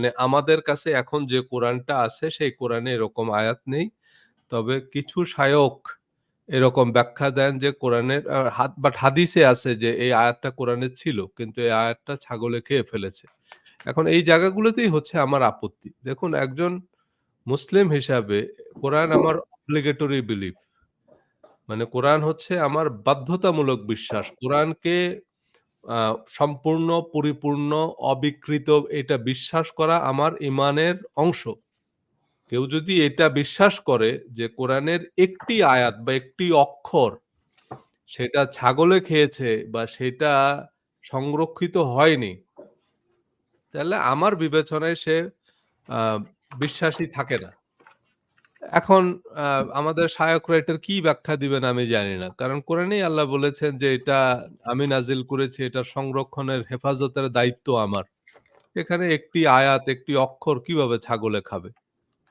মানে আমাদের কাছে এখন যে কোরআনটা আছে, সেই কোরআনে এরকম আয়াত নেই। তবে কিছু শায়ক এরকম ব্যাখ্যা দেন যে কোরআনের হাদ বাট হাদিসে আছে যে এই আয়াতটা কোরআনে ছিল। কিন্তু এই আয়াতটা ছাগলে খেয়ে ফেলেছে। এখন এই জায়গাগুলোতেই হচ্ছে আমার আপত্তি। দেখুন, একজন মুসলিম হিসাবে কোরআন আমার obligatory belief মানে কোরআন হচ্ছে আমার বাধ্যতামূলক বিশ্বাস। কোরআনকে সম্পূর্ণ, পরিপূর্ণ, অবিকৃত এটা বিশ্বাস করা আমার ঈমানের অংশ। কেউ যদি এটা বিশ্বাস করে যে কোরআনের একটি আয়াত বা একটি অক্ষর সেটা ছাগলে খেয়েছে বা সেটা সংরক্ষিত হয়নি তাহলে আমার বিবেচনায় সে বিশ্বাসী থাকে না। এখন আমাদের শায়করা এটার কি ব্যাখ্যা দিবেন আমি জানি না। কারণ কোরআনেই আল্লাহ বলেছেন যে, "এটা আমি নাজিল করেছি, এটার সংরক্ষণের হেফাজতের দায়িত্ব আমার।" এখানে একটি আয়াত, একটি অক্ষর কীভাবে ছাগলে খাবে?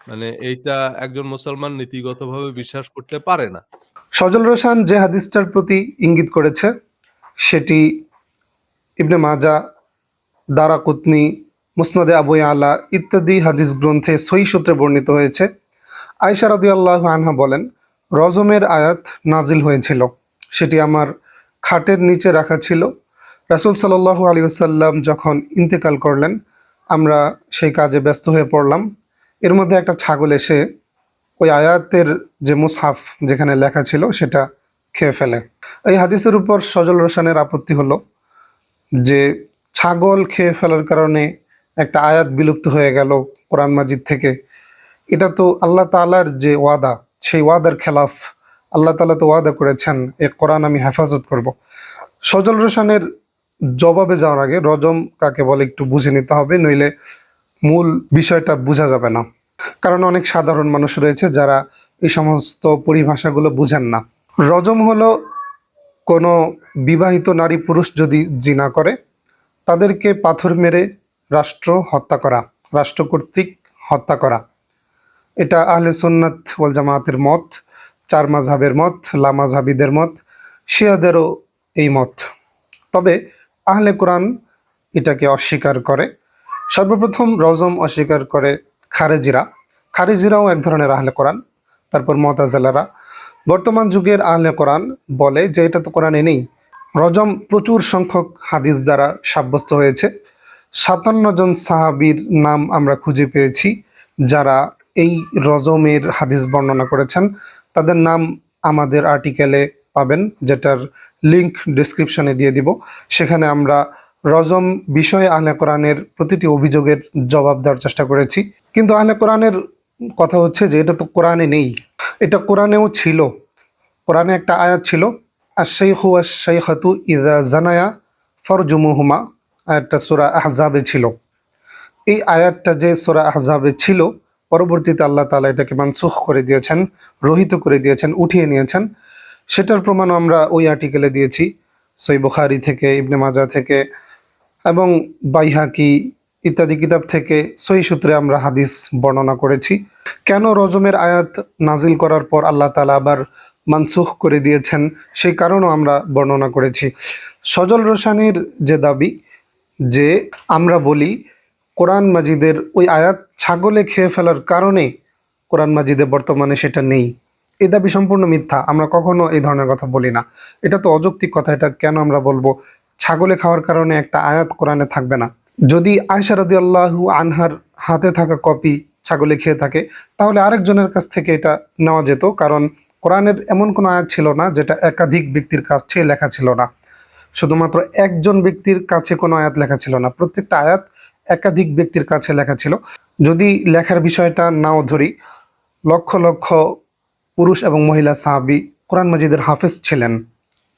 মানে এইটা একজন মুসলমান নীতিগতভাবে বিশ্বাস করতে পারে না। সজল রোশান যে হাদিসটার প্রতি ইঙ্গিত করেছে সেটি ইবনে মাজা দারাকুতনি মুসনাদে আবু আলা ইত্যাদি হাদিস গ্রন্থে সহি সূত্রে বর্ণিত হয়েছে আয়সা রাদিয়াল্লাহু আনহা বলেন, রজমের আয়াত নাজিল হয়েছিল। সেটি আমার খাটের নিচে রাখা ছিল। রাসূল সাল্লাল্লাহু আলী আসাল্লাম যখন ইন্তেকাল করলেন, আমরা সেই কাজে ব্যস্ত হয়ে পড়লাম। এর মধ্যে একটা ছাগল এসে ওই আয়াতের যে মুসহাফ যেখানে লেখা ছিল, সেটা খেয়ে ফেলে। এই হাদিসের উপর সজল রোশানের আপত্তি হলো যে, ছাগল খেয়ে ফেলার কারণে একটা আয়াত বিলুপ্ত হয়ে গেল কোরআন মাজিদ থেকে। এটা তো আল্লাহ তালার যে ওয়াদা, সেই ওয়াদার খেলাফ আল্লাহ তালা তো ওয়াদা করেছেন, এ কোরআন আমি হেফাজত করব। সজল রোশানের জবাবে যাওয়ার আগে রজম কাকে বলে একটু বুঝে নিতে হবে, নইলে মূল বিষয়টা বোঝা যাবে না। কারণ অনেক সাধারণ মানুষ রয়েছে যারা এই সমস্ত পরিভাষাগুলো বুঝেন না। রজম হলো কোনো বিবাহিত নারী পুরুষ যদি জিনা করে, তাদেরকে পাথর মেরে রাষ্ট্র হত্যা করা, রাষ্ট্র কর্তৃক হত্যা করা। এটা আহলে সুন্নাত ওয়াল জামাতের মত, চার মাঝহাবের মত লামাঝহাবিদের মত, শিয়াদেরও এই মত। তবে আহলে কোরআন এটাকে অস্বীকার করে। সর্বপ্রথম রজম অস্বীকার করে খারেজিরা। খারেজিরাও এক ধরনের আহলে কোরআন, তারপর মতাজালারা বর্তমান যুগের আহলে কোরআন বলে যে এটা তো কোরআনে নেই। রজম প্রচুর সংখ্যক হাদিস দ্বারা সাব্যস্ত হয়েছে। সাতান্ন জন সাহাবির নাম আমরা খুঁজে পেয়েছি যারা এই রজমের হাদিস বর্ণনা করেছেন। তাদের নাম আমাদের আর্টিকেলে পাবেন, যেটার লিংক ডিসক্রিপশনে দিয়ে দিব। সেখানে আমরা রজম বিষয়ে আহলে কোরআনের প্রতিটি অভিযোগের জবাব দেওয়ার চেষ্টা করেছি। কিন্তু আহলে কোরআনের কথা হচ্ছে যে, এটা তো কোরআনে নেই। এটা কোরআনেও ছিল। কোরআনে একটা আয়াত ছিল শেখ শেখাতু ইদা জানায়া ফরজুমুহুমা আয়াতটা সোরা আহজাবে ছিল। এই আয়াতটা যে সোরা আহজাবে ছিল পরবর্তীতে আল্লাহ তালা এটাকে মানসুখ করে দিয়েছেন, রহিত করে দিয়েছেন, উঠিয়ে নিয়েছেন। সেটার প্রমাণ আমরা ওই আর্টিকেলে দিয়েছি, সই বুখারি থেকে, ইবনে মাজা থেকে এবং বাইহাকি ইত্যাদি কিতাব থেকে সই সূত্রে আমরা হাদিস বর্ণনা করেছি। কেন রজমের আয়াত নাজিল করার পর আল্লাহ তালা আবার মানসুখ করে দিয়েছেন, সেই কারণও আমরা বর্ণনা করেছি। সজল রোশানির যে দাবি, যে আমরা বলি কোরআন মাজিদের ওই আয়াত ছাগলে খেয়ে ফেলার কারণে কোরআন মাজিদে বর্তমানে সেটা নেই। এ দাবি সম্পূর্ণ মিথ্যা, আমরা কখনো এই ধরনের কথা বলি না। এটা তো অযৌক্তিক কথা, এটা কেন আমরা বলব? ছাগলে খাওয়ার কারণে একটা আয়াত কোরআনে থাকবে না। যদি আয়সা আল্লাহু আনহার হাতে থাকা কপি ছাগলে খেয়ে থাকে, তাহলে আরেকজনের কাছ থেকে এটা নেওয়া যেত, কারণ কোরআনের এমন কোনো আয়াত ছিল না যেটা একাধিক ব্যক্তির কাছে লেখা ছিল না। শুধুমাত্র একজন ব্যক্তির কাছে কোনো আয়াত লেখা ছিল না। প্রত্যেকটা আয়াত একাধিক ব্যক্তির কাছে লেখা ছিল। যদি লেখার বিষয়টা নাও ধরি, লক্ষ লক্ষ পুরুষ এবং মহিলা সাহাবি কোরআন মজিদের হাফেজ ছিলেন।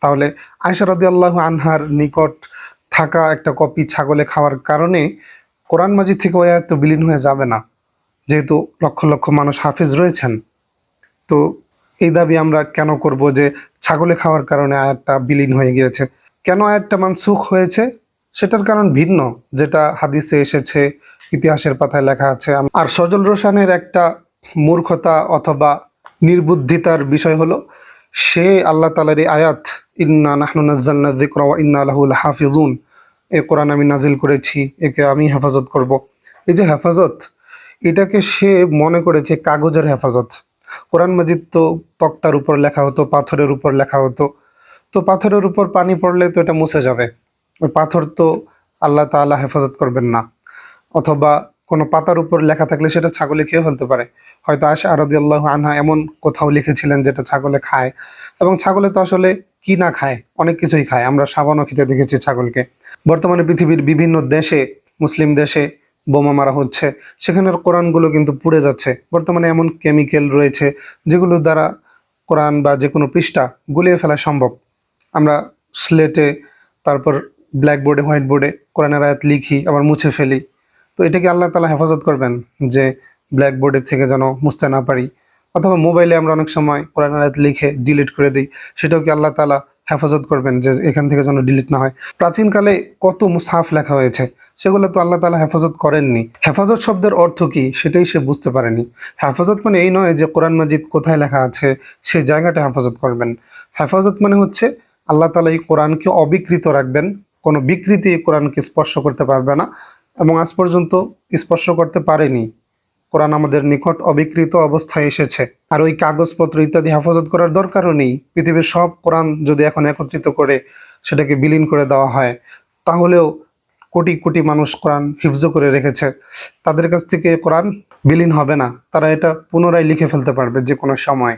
তাহলে আয়সা রদি আল্লাহ আনহার নিকট থাকা একটা কপি ছাগলে খাওয়ার কারণে কোরআন মাজিদ থেকে ওই আয়াত বিলীন হয়ে যাবে না, যেহেতু লক্ষ লক্ষ মানুষ হাফেজ রয়েছেন। তো এই দাবি আমরা কেন করব যে ছাগলে খাওয়ার কারণে আয়াতটা বিলীন হয়ে গিয়েছে? কেন আয়াতটা মানসুখ হয়েছে? সেটার কারণ ভিন্ন, যেটা হাদিসে এসেছে, ইতিহাসের পাতায় লেখা আছে। আর সজল রোশানের একটা মূর্খতা অথবা নির্বুদ্ধিতার বিষয় হলো, সে আল্লাহ তালার এই আয়াত, ইন্না নাহনু নাজ্জালনা যিকরা ওয়া ইন্না লাহু হাফিজুন এ কোরআন আমি নাজিল করেছি, একে আমি হেফাজত করব। এই যে হেফাজত, এটাকে সে মনে করেছে কাগজের হেফাজত। কোরআন মাজিদ তো তক্তার উপর লেখা হতো, পাথরের উপর লেখা হতো। তো পাথরের উপর পানি পড়লে তো এটা মুছে যাবে। পাথর তো আল্লাহ তাআলা হেফাজত করবেন না। অথবা কোনো পাতার উপর লেখা থাকলে সেটা ছাগলে খেয়ে ফেলতে পারে। হয়তো আশা আরদি আল্লাহ আনহা এমন কোথাও লিখেছিলেন যেটা ছাগলে খায়। এবং ছাগলে তো আসলে কি না খায়? অনেক কিছুই খায়। আমরা সাবানও খেতে দেখেছি ছাগলকে। বর্তমানে পৃথিবীর বিভিন্ন দেশে, মুসলিম দেশে বোমা মারা হচ্ছে। সেখানের কোরআনগুলো কিন্তু পুড়ে যাচ্ছে। বর্তমানে এমন কেমিক্যাল রয়েছে যেগুলো দ্বারা কোরআন বা যে কোনো পৃষ্ঠা গুলিয়ে ফেলা সম্ভব। আমরা স্লেটে তারপর ব্ল্যাকবোর্ডে হোয়াইট বোর্ডে কোরআনের আয়াত লিখি, আবার মুছে ফেলি। তো এটাকে আল্লাহ তালা হেফাজত করবেন যে ব্ল্যাকবোর্ডের থেকে যেন মুছতে না পারি। অথবা মোবাইলে আমরা অনেক সময় কোরআন আয়াত লিখে ডিলিট করে দিই। সেটাও কি আল্লাহ তালা হেফাজত করবেন যে এখান থেকে যেন ডিলিট না হয়? প্রাচীনকালে কত মুসাফ লেখা হয়েছে, সেগুলো তো আল্লাহ তালা হেফাজত করেননি। হেফাজত শব্দের অর্থ কি সেটাই সে বুঝতে পারেনি। হেফাজত মানে এই নয় যে কোরআন মাজিদ কোথায় লেখা আছে, সে জায়গাটা হেফাজত করবেন। হেফাজত মানে হচ্ছে আল্লাহ তালা এই কোরআনকে অবিকৃত রাখবেন কোনো বিকৃতি কোরআনকে স্পর্শ করতে পারবে না এবং আজ পর্যন্ত স্পর্শ করতে পারেনি। কোরআন আমাদের নিকট অবিকৃত অবস্থায় এসেছে। আর ওই কাগজপত্র ইত্যাদি হেফাজত করার দরকারও নেই। পৃথিবীর সব কোরআন যদি এখন একত্রিত করে সেটাকে বিলীন করে দেওয়া হয়, তাহলেও কোটি কোটি মানুষ কোরআন হিফজ করে রেখেছে। তাদের কাছ থেকে কোরআন বিলীন হবে না। তারা এটা পুনরায় লিখে ফেলতে পারবে যে কোনো সময়।